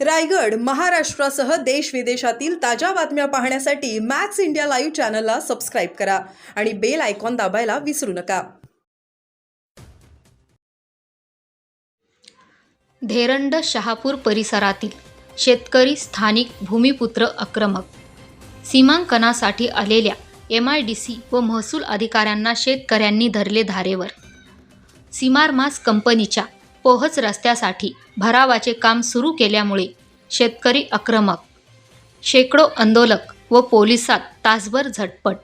रायगड महाराष्ट्रासह देश विदेशातील ताज्या बातम्या पाहण्यासाठी मॅक्स इंडिया लाईव्ह चॅनलला सबस्क्राईब करा आणि बेल आयकॉन दाबायला विसरू नका. धेरंड शहापूर परिसरातील शेतकरी स्थानिक भूमिपुत्र आक्रमक. सीमांकनासाठी आलेल्या एम आय डी सी व महसूल अधिकाऱ्यांना शेतकऱ्यांनी धरले धारेवर. सीमारमास कंपनीच्या पोहच रस्त्यासाठी भरावाचे काम सुरू केल्यामुळे शेतकरी आक्रमक. शेकडो आंदोलक व पोलिसात तासभर झटपट.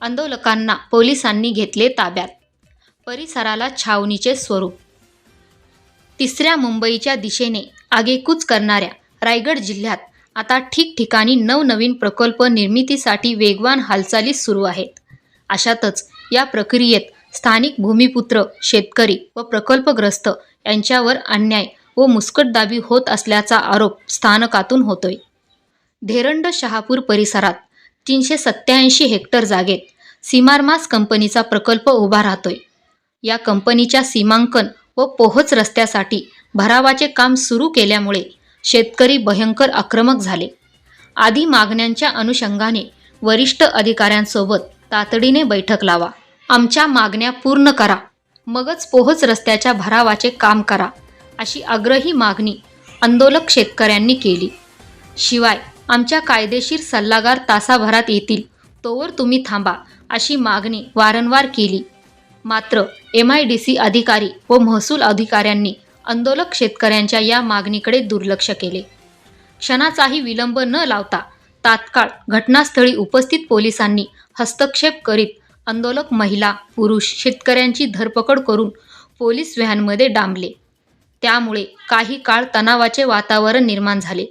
आंदोलकांना पोलिसांनी घेतले ताब्यात. परिसराला छावणीचे स्वरूप. तिसऱ्या मुंबईच्या दिशेने आगेकूच करणाऱ्या रायगड जिल्ह्यात आता ठिकठिकाणी नवनवीन प्रकल्प निर्मितीसाठी वेगवान हालचाली सुरू आहेत. अशातच या प्रक्रियेत स्थानिक भूमिपुत्र शेतकरी व प्रकल्पग्रस्त यांच्यावर अन्याय व मुस्कटदाबी होत असल्याचा आरोप स्थानकातून होतोय. धेरंड शहापूर परिसरात तीनशे सत्याऐंशी हेक्टर जागेत सीमारमास कंपनीचा प्रकल्प उभा राहतोय. या कंपनीच्या सीमांकन व पोहोच रस्त्यासाठी भरावाचे काम सुरू केल्यामुळे शेतकरी भयंकर आक्रमक झाले. आदी मागण्यांच्या अनुषंगाने वरिष्ठ अधिकाऱ्यांसोबत तातडीने बैठक लावा. आमच्या मागण्या पूर्ण करा. मगच पोहोच रस्त्याच्या भरावाचे काम करा अशी आग्रही मागणी आंदोलक शेतकऱ्यांनी केली. शिवाय आमच्या कायदेशीर सल्लागार तासाभरात येतील तोवर तुम्ही थांबा अशी मागणी वारंवार केली. मात्र एम आय डी सी अधिकारी व महसूल अधिकाऱ्यांनी आंदोलक शेतकऱ्यांच्या या मागणीकडे दुर्लक्ष केले. क्षणाचाही विलंब न लावता तात्काळ घटनास्थळी उपस्थित पोलिसांनी हस्तक्षेप करीत आंदोलक महिला पुरुष शेतकऱ्यांची धरपकड करून पोलीस व्हॅनमध्ये डांबले. त्यामुळे काही काळ तणावाचे वातावरण निर्माण झाले.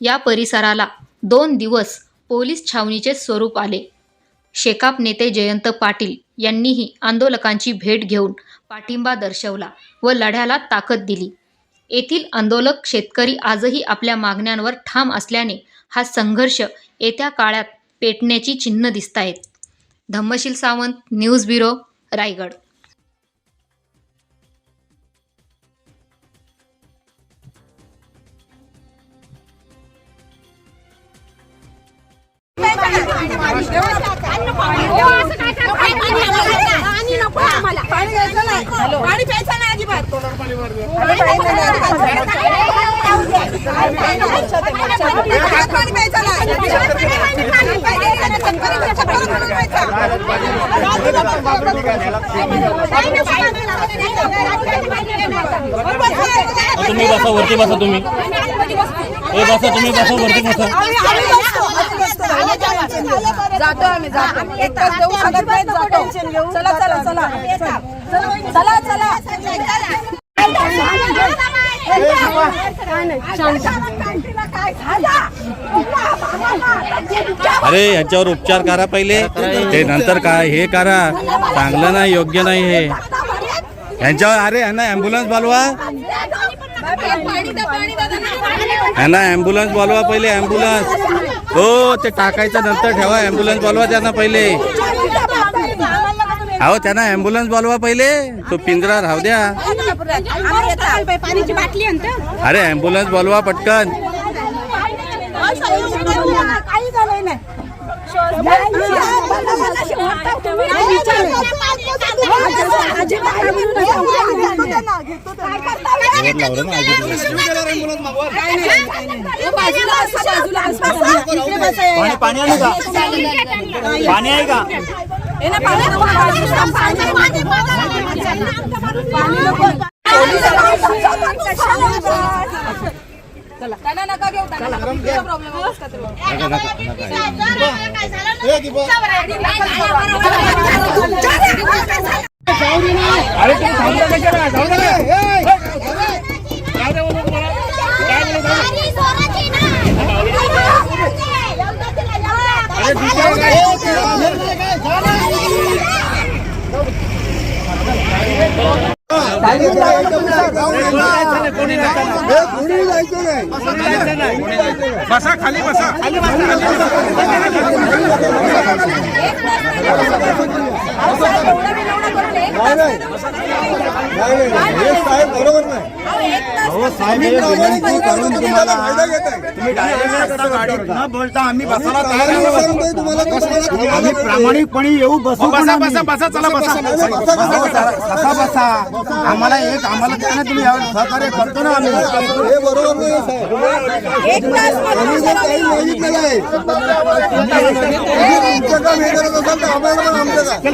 या परिसराला दोन दिवस पोलीस छावणीचे स्वरूप आले. शेकाप नेते जयंत पाटील यांनीही आंदोलकांची भेट घेऊन पाठिंबा दर्शवला व लढ्याला ताकद दिली. येथील आंदोलक शेतकरी आजही आपल्या मागण्यांवर ठाम असल्याने हा संघर्ष येत्या काळात पेटण्याची चिन्ह दिसत आहेत धम्मशील सावंत न्यूज ब्युरो रायगड. पाणी प्यायचं नाही अजिबात. तुम्ही बसा वरती बसा तुम्ही. ए बसा तुम्ही बसा वरती बसा. जातो आम्ही जातो. एक तास देऊ शकत नाही जातो. चला चला चला. चला चला अरे ह्याच्यावर उपचार करा पहिले. ते नंतर काय हे करा. चांगलं नाही योग्य नाही हे. ह्यांच्यावर अरे ह्यांना ॲम्ब्युलन्स बोलवा. ह्यांना ॲम्ब्युलन्स बोलवा पहिले ॲम्ब्युलन्स हो ते टाकायचं नंतर ठेवा ॲम्ब्युलन्स बोलवा त्यांना पहिले. अहो त्यांना ॲम्ब्युलन्स बोलवा पहिले. तो पिंजरा राहू द्या. अरे ॲम्ब्युलन्स बोलवा पटकन. काही झालं नाही पाणी पाणी आहे का पाणी आहे का? त्यांना नका घेऊ त्यांना प्रॉब्लेम बसा खाली बसा खाली बसा नाही नाही. नाही हे साहेब बरोबर नाही. आम्ही प्रामाणिक बोलतो, तुम्ही त्याला फायदा घेताय. न बोलता आम्ही बसायला आम्ही तयार आहोत. तुम्हाला. तुम्हाला पाहिजे. प्रामाणिकपणे येऊ बसू पण आम्ही. बसा, बसा, चला, बसा. नाही, नाही, बसा, बसा. जरा- बसा बसा आम्हाला एक आम्हाला द्या ना तुम्ही यावेळी सहकार्य करतो ना आम्ही. हे बरोबर नाही साहेब. एक तास आम्ही जर काही मागितलेलं आहे. तुम्ही तुमचं काम हे करत असाल तर आम्हाला पण आमचं काम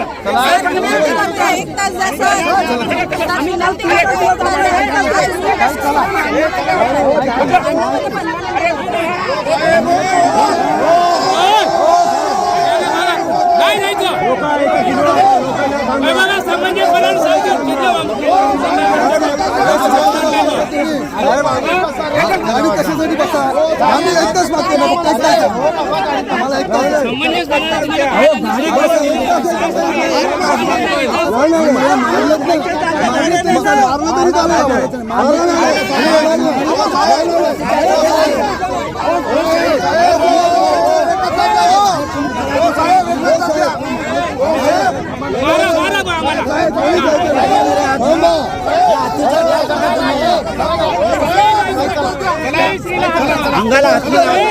एक तास जास्त आम्ही नव्हते गाडी कशासाठी बसा आम्ही एक तास मागतो ना फक्त एक तास. आम्हाला एक तास आहे. नाही, नाही, मला मारलंच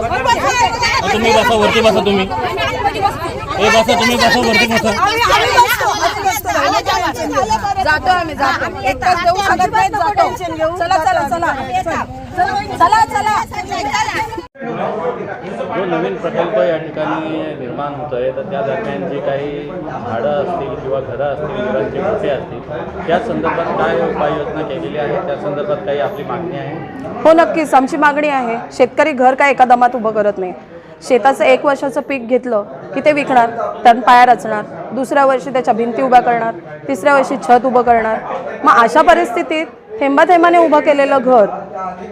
तुम्ही बसा वरती बसा तुम्ही. हे बसा तुम्ही बसा वरती बसा. जातो आम्ही जातो. एक तास देऊ शकत नाही जातो. चला चला चला. चला चला. जो नवीन प्रकल्प या ठिकाणी निर्माण होत आहे तर त्या दरम्यान जे काही झाडं असतील किंवा घरं असतील घरांचे मोठे असतील त्या संदर्भात काय उपाययोजना केलेली आहे? त्या संदर्भात काही आपली मागणी आहे? हो नक्कीच. आमची मागणी आहे शेतकरी घर काय एका दमात उभं करत नाही. शेताचं एक वर्षाचं पीक घेतलं की ते विकणार त्यात पाया रचणार दुसऱ्या वर्षी त्याच्या भिंती उभ्या करणार तिसऱ्या वर्षी छत उभं करणार. मग अशा परिस्थितीत थेंबा थेंबाने उभं केलेलं घर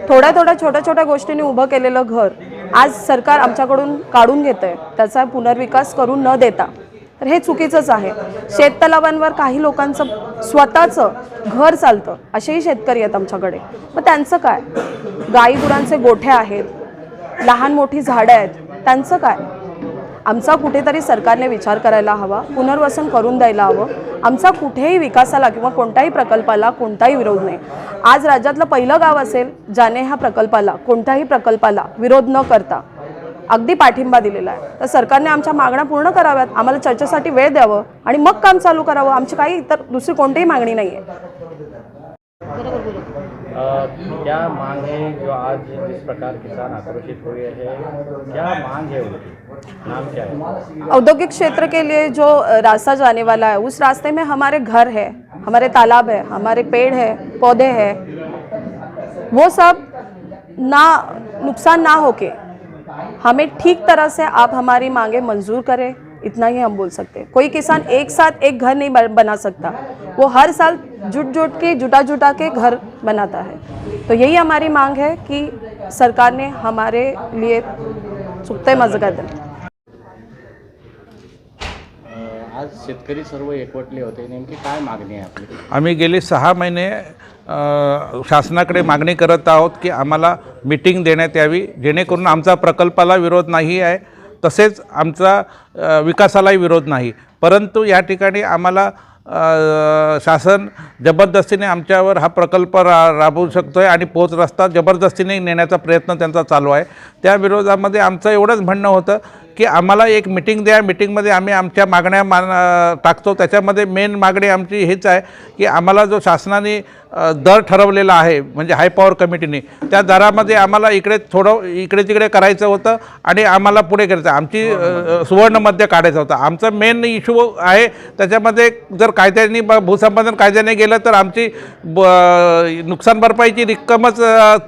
थोड्या थोड्या छोट्या छोट्या गोष्टींनी उभं केलेलं घर आज सरकार आमच्याकडून काढून घेतं आहे त्याचा पुनर्विकास करून न देता. तर हे चुकीचंच आहे. शेततलावांवर काही लोकांचं स्वतःचं घर चालतं असेही शेतकरी आहेत आमच्याकडे. मग त्यांचं काय? गाई गुरांचे गोठे आहेत लहान मोठी झाडं आहेत त्यांचं काय? आमचा कुठेतरी सरकारने विचार करायला हवा पुनर्वसन करून द्यायला हवं. आमचा कुठेही विकासाला किंवा कोणत्याही प्रकल्पाला कोणताही विरोध नाही. आज राज्यातलं पहिलं गाव असेल ज्याने ह्या प्रकल्पाला कोणत्याही प्रकल्पाला विरोध न करता अगदी पाठिंबा दिलेला आहे. तर सरकारने आमच्या मागण्या पूर्ण कराव्यात आम्हाला चर्चेसाठी वेळ द्यावं आणि मग काम चालू करावं आमची काही इतर दुसरी कोणतीही मागणी नाही आहे क्या मांग है जो आज जिस प्रकार किसान आक्रोशित हुए हैं? क्या मांग है उनकी? नाम क्या है? औद्योगिक क्षेत्र के लिए जो रास्ता जाने वाला है, उस रास्ते में हमारे घर है, हमारे तालाब है, हमारे पेड़ है, पौधे हैं। वो सब ना, नुकसान ना होके हमें ठीक तरह से आप हमारी मांगे मंजूर करें, इतना ही हम बोल सकते हैं। कोई किसान एक साथ एक घर नहीं बना सकता। वो हर साल जुट जुट के जुटा जुटा के घर बनाता है। तो यही हमारी मांग है कि सरकार ने हमारे लिए चुकते मजगद आज शेतकरी सर्व एकवटले होते. नेमकी काय मागणी आहे आपली? आम्ही गेले सहा महिने अ, शासनाकडे मागणी करत आहोत की आम्हाला मीटिंग देण्यात यावी जेणेकरून आमचा प्रकल्पाला विरोध नाही आहे तसेच आमचा अ, विकासालाही विरोध नाही. परंतु या ठिकाणी आम्हाला शासन जबरदस्तीने आमच्यावर हा प्रकल्प रा राबवू शकतो आहे आणि पोच रस्ता जबरदस्तीने नेण्याचा प्रयत्न त्यांचा चालू आहे. त्या विरोधामध्ये आमचं एवढंच म्हणणं होतं की आम्हाला एक मिटिंग द्या. मिटिंगमध्ये आम्ही आमच्या मागण्या मान टाकतो. त्याच्यामध्ये मेन मागणी आमची हीच आहे की आम्हाला जो शासनाने दर ठरवलेला आहे म्हणजे हाय पॉवर कमिटीने त्या दरामध्ये आम्हाला इकडे थोडं इकडे तिकडे करायचं होतं आणि आम्हाला पुढे करायचं. आमची सुवर्णमध्ये काढायचं होतं. आमचा मेन इश्यू आहे. त्याच्यामध्ये जर कायद्याने ब भूसंपादन कायद्याने गेलं तर आमची ब नुकसान भरपाईची रक्कमच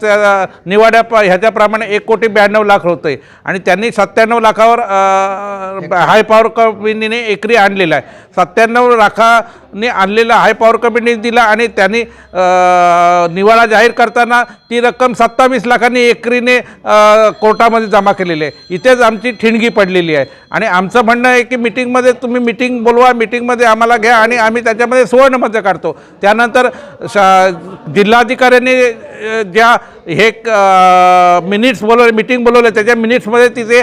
त्या निवाड्या प- ह्याच्याप्रमाणे एक कोटी ब्याण्णव लाख होते. आणि त्यांनी सत्त्याण्णव लाखावर हाय पॉवर कंपनीने एकरी आणलेला आहे. सत्त्याण्णव लाखाने आणलेला हाय पॉवर कंपनीने दिला आणि त्यांनी निवाडा जाहीर करताना ती रक्कम सत्तावीस लाखांनी एकरीने कोर्टामध्ये जमा केलेली आहे. इथेच आमची ठिणगी पडलेली आहे. आणि आमचं म्हणणं आहे की मिटिंगमध्ये तुम्ही मिटिंग बोलवा मिटिंगमध्ये आम्हाला घ्या आणि आम्ही त्याच्यामध्ये सुवर्णमध्ये काढतो. त्यानंतर शा जिल्हाधिकाऱ्यांनी ज्या हे मिनिट्स बोलवले मिटिंग बोलवले त्याच्या मिनिट्समध्ये तिथे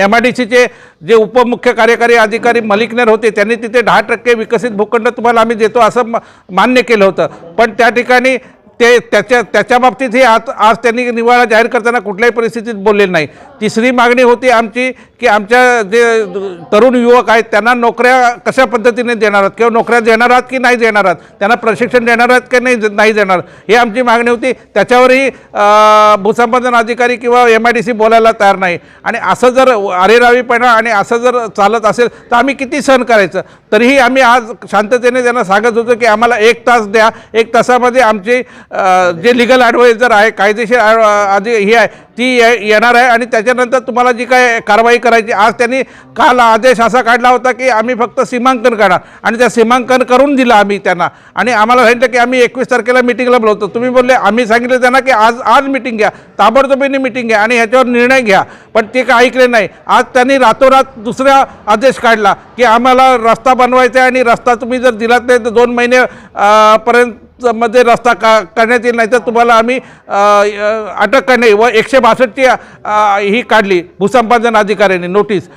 एम आय डी सीचे जे उपमुख्य कार्यकारी अधिकारी मलिकनेर होते त्यांनी तिथे दहा टक्के विकसित भूखंड तुम्हाला आम्ही देतो असं मान्य केलं होतं. पण त्या ठिकाणी ते त्याच्या त्याच्या बाबतीतही आज आज त्यांनी निवाडा जाहीर करताना कुठल्याही परिस्थितीत बोलले नाही. तिसरी मागणी होती आमची की आमच्या जे तरुण युवक आहेत त्यांना नोकऱ्या कशा पद्धतीने देणार आहात? किंवा नोकऱ्या देणार आहात की नाही देणार आहात? त्यांना प्रशिक्षण देणार आहात की नाही नाही देणार? ही आमची मागणी होती. त्याच्यावरही भूसंपादन अधिकारी किंवा एम आय डी सी बोलायला तयार नाही. आणि असं जर अरेरावीपणा आणि असं जर चालत असेल तर आम्ही किती सहन करायचं? तरीही आम्ही आज शांततेने त्यांना सांगत होतो की आम्हाला एक तास द्या. एक तासामध्ये आमची जे लिगल ॲडवायझर आहे कायदेशीर आधी ही आहे ती ये- येणार आहे आणि त्याच्यानंतर तुम्हाला जी काय कारवाई करायची आज त्यांनी काल आदेश असा काढला होता की आम्ही फक्त सीमांकन करणार. आणि त्या सीमांकन करून दिलं आम्ही त्यांना. आणि आम्हाला सांगितलं की आम्ही एकवीस तारखेला मिटिंगला बोलवतो. तुम्ही बोलले आम्ही सांगितलं त्यांना की आज आज मिटिंग घ्या. ताबडतोबीने मिटिंग घ्या आणि ह्याच्यावर निर्णय घ्या. पण ते काय ऐकले नाही. आज त्यांनी रातोरात दुसरा आदेश काढला की आम्हाला रस्ता बनवायचा आहे आणि रस्ता तुम्ही जर दिलात नाही तर दोन महिने पर्यंत मध्ये रस्ता का करण्यात येईल नाही तर तुम्हाला आम्ही अटक करणे व एकशे बासष्टची ही काढली भूसंपादन अधिकाऱ्यांनी नोटीस.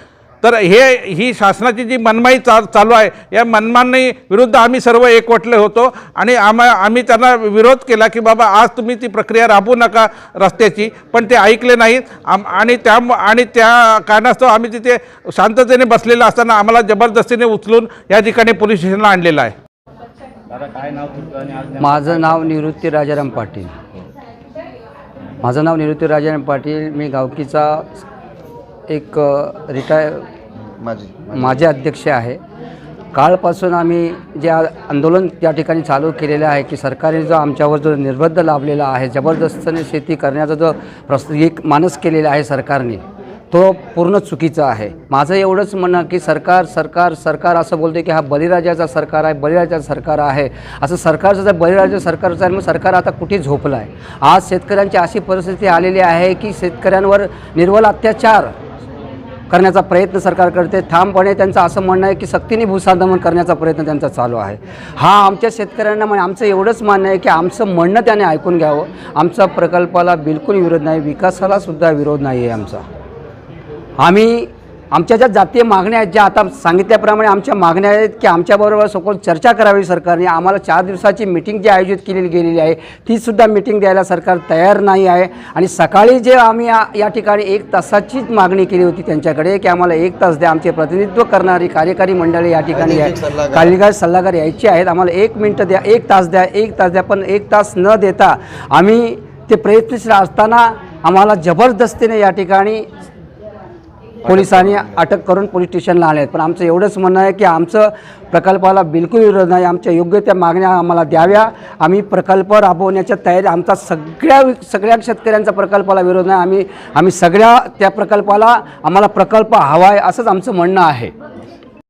तर हे ही शासनाची जी मनमाई चा चालू आहे या मनमानी विरुद्ध आम्ही सर्व एकवटले होतो आणि आम्हा आम्ही त्यांना विरोध केला की बाबा आज तुम्ही ती प्रक्रिया राबवू नका रस्त्याची पण ते ऐकले नाहीत. आम आणि त्या आणि त्या कारणास्तव आम्ही तिथे शांततेने बसलेलं असताना आम्हाला जबरदस्तीने उचलून या ठिकाणी पोलीस स्टेशनला आणलेलं आहे. दादा काय नाव तुमचं आणि आज माझं नाव निवृत्ती राजाराम पाटील. माझं नाव निवृत्ती राजाराम पाटील. मी गावकीचा एक रिटायर माझी माझे अध्यक्ष आहे. कालपासून आम्ही जे आ- आंदोलन त्या ठिकाणी चालू केलेलं आहे की सरकारने जो आमच्यावर जो निर्बंध लाभलेला आहे जबरदस्तीने शेती करण्याचा जो प्रस एक मानस केलेला आहे सरकारने तो पूर्ण चुकीचा आहे. माझं एवढंच म्हणणं की सरकार सरकार सरकार असं बोलते की हा बळीराजाचा सरकार आहे बळीराजाचं सरकार आहे. असं सरकारचं जर बळीराजा सरकारचं आहे मग सरकार आता कुठे झोपलं आहे आज शेतकऱ्यांची अशी परिस्थिती आलेली आहे की शेतकऱ्यांवर निर्वल अत्याचार करण्याचा प्रयत्न सरकार करते. ठामपणे त्यांचं असं म्हणणं आहे की सक्तीने भूसंपादन करण्याचा प्रयत्न त्यांचा चालू आहे. हा आमच्या शेतकऱ्यांना म्हणजे आमचं एवढंच मान्य आहे की आमचं म्हणणं त्याने ऐकून घ्यावं. आमचा प्रकल्पाला बिलकुल विरोध नाही विकासालासुद्धा विरोध नाही आहे आमचा. आम्ही आमच्या ज्या जातीय मागण्या आहेत ज्या आता सांगितल्याप्रमाणे आमच्या मागण्या आहेत की आमच्याबरोबर सखोल चर्चा करावी सरकारने. आम्हाला चार दिवसाची मिटिंग जी आयोजित केलेली गेलेली आहे तीसुद्धा मिटिंग द्यायला सरकार तयार नाही आहे. आणि सकाळी जे आम्ही या ठिकाणी एक तासाचीच मागणी केली होती त्यांच्याकडे की आम्हाला एक तास द्या. आमचे प्रतिनिधित्व करणारी कार्यकारी मंडळी या ठिकाणी आहे. कार्यकारी सल्लागार यायचे आहेत. आम्हाला एक मिनटं द्या एक तास द्या एक तास द्या पण एक तास न देता आम्ही ते प्रयत्नशील असताना आम्हाला जबरदस्तीने या ठिकाणी पोलिसांनी अटक करून पोलीस स्टेशनला आले आहेत. पण आमचं एवढंच म्हणणं आहे की आमचं प्रकल्पाला बिलकुल विरोध नाही. आमच्या योग्य त्या मागण्या आम्हाला द्याव्या. आम्ही प्रकल्प राबवण्याच्या तयारी आमचा सगळ्या सगळ्या शेतकऱ्यांचा प्रकल्पाला विरोध नाही. आम्ही आम्ही सगळ्या त्या प्रकल्पाला आम्हाला प्रकल्प हवा आहे असंच आमचं म्हणणं आहे.